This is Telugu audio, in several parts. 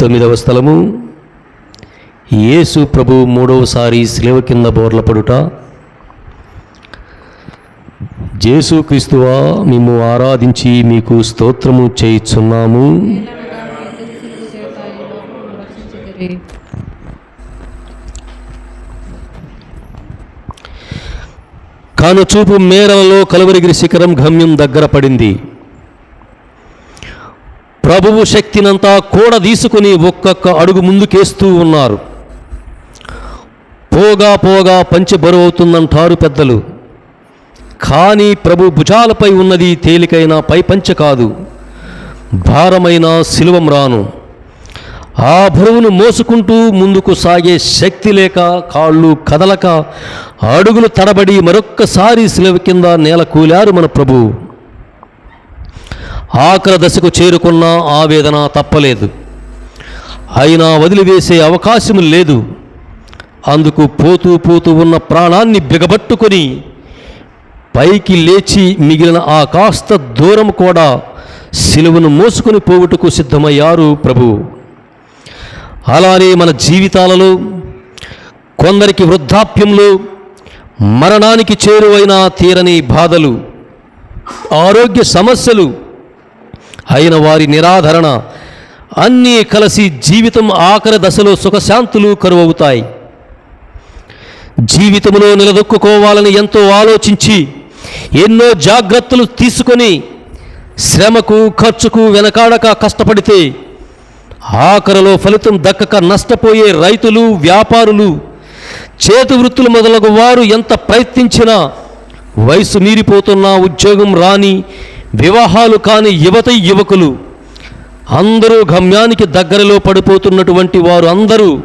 తొమ్మిదవ స్థలము. యేసు ప్రభు మూడవసారి శిలవ కింద బోర్లపడుట. జేసు క్రీస్తువా మేము ఆరాధించి మీకు స్తోత్రము చేయుచున్నాము. కనుచూపు మేరలలో కలువరిగిరి శిఖరం గమ్యం దగ్గర పడింది. ప్రభువు శక్తినంతా కూడా తీసుకుని ఒక్కొక్క అడుగు ముందుకేస్తూ ఉన్నారు. పోగా పోగా పంచె బరువవుతుందంటారు పెద్దలు. కానీ ప్రభు భుజాలపై ఉన్నది తేలికైన పై పంచ కాదు. భారమైన శిలువం రాను. ఆ బరువును మోసుకుంటూ ముందుకు సాగే శక్తి లేక కాళ్ళు కదలక అడుగులు తడబడి మరొక్కసారి శిలువ కింద నేల కూలారు మన ప్రభువు ఆఖరి దశకు చేరుకున్న ఆవేదన తప్పలేదు. అయినా వదిలివేసే అవకాశం లేదు. అందుకు పోతూ పోతూ ఉన్న ప్రాణాన్ని బిగబట్టుకొని పైకి లేచి మిగిలిన ఆ కాస్త దూరం కూడా సిలువను మోసుకొని పోవుటకు సిద్ధమయ్యారు ప్రభు. అలానే మన జీవితాలలో కొందరికి వృద్ధాప్యంలో మరణానికి చేరువైన తీరని బాధలు ఆరోగ్య సమస్యలు అయిన వారి నిరాధరణ. అన్నీ కలిసి జీవితం ఆఖరి దశలో సుఖశాంతులు కరువవుతాయి. జీవితంలో నిలదొక్కుకోవాలని ఎంతో ఆలోచించి ఎన్నో జాగ్రత్తలు తీసుకొని శ్రమకు ఖర్చుకు వెనకాడక కష్టపడితే ఆఖరిలో ఫలితం దక్కక నష్టపోయే రైతులు వ్యాపారులు చేతి వృత్తులు మొదలగు వారు ఎంత ప్రయత్నించినా వయసు మీరిపోతున్న ఉద్యోగం రాని వివాహాలు కాని యువత యువకులు అందరూ గమ్యానికి దగ్గరలో పడిపోతున్నటువంటి వారు అందరూ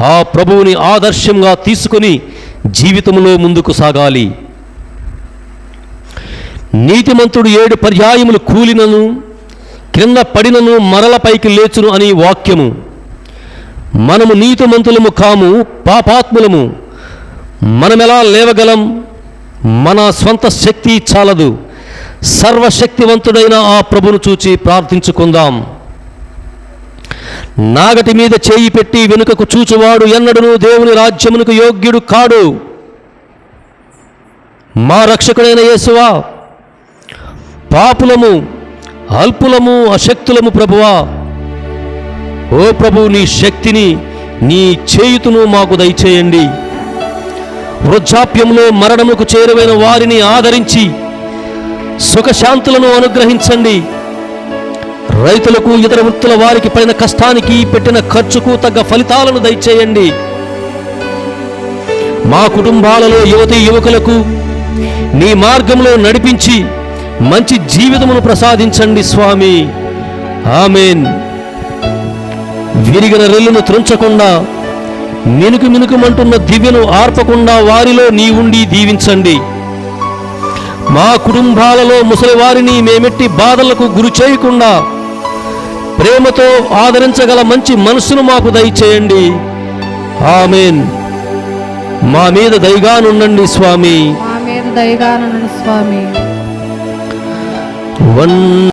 ఆ ప్రభువుని ఆదర్శంగా తీసుకొని జీవితంలో ముందుకు సాగాలి. నీతిమంతుడు ఏడు పర్యాయములు కూలినను క్రింద పడినను మరల పైకి లేచును అని వాక్యము. మనము నీతిమంతులము కాము పాపాత్ములము. మనమెలా లేవగలం? మన స్వంత శక్తి చాలదు. సర్వశక్తివంతుడైన ఆ ప్రభును చూచి ప్రార్థించుకుందాం. నాగటి మీద చేయి పెట్టి వెనుకకు చూచువాడు ఎన్నడను దేవుని రాజ్యమునకు యోగ్యుడు కాడు. మా రక్షకుడైన యేసువా పాపులము అల్పులము అశక్తులము ప్రభువా ఓ ప్రభు నీ శక్తిని నీ చేయుతును మాకు దయచేయండి. వృద్ధాప్యంలో మరణముకు చేరువైన వారిని ఆదరించి సుఖశాంతులను అనుగ్రహించండి. రైతులకు ఇతర వృత్తుల వారికి పడిన కష్టానికి పెట్టిన ఖర్చుకు తగ్గ ఫలితాలను దయచేయండి. మా కుటుంబాలలో యువతి యువకులకు నీ మార్గంలో నడిపించి మంచి జీవితమును ప్రసాదించండి స్వామి. ఆమెన్. విరిగిన రెల్లును త్రుంచకుండా మినుకు మినుకుమంటున్న దివ్యను ఆర్పకుండా వారిలో నీ ఉండి దీవించండి. మా కుటుంబాలలో ముసలివారిని మేమెట్టి బాధలకు గురి చేయకుండా ప్రేమతో ఆదరించగల మంచి మనస్సును మాకు దయచేయండి. ఆమెన్. మా మీద దయగానుండండి స్వామి. మా మీద దయగానని స్వామి. వన్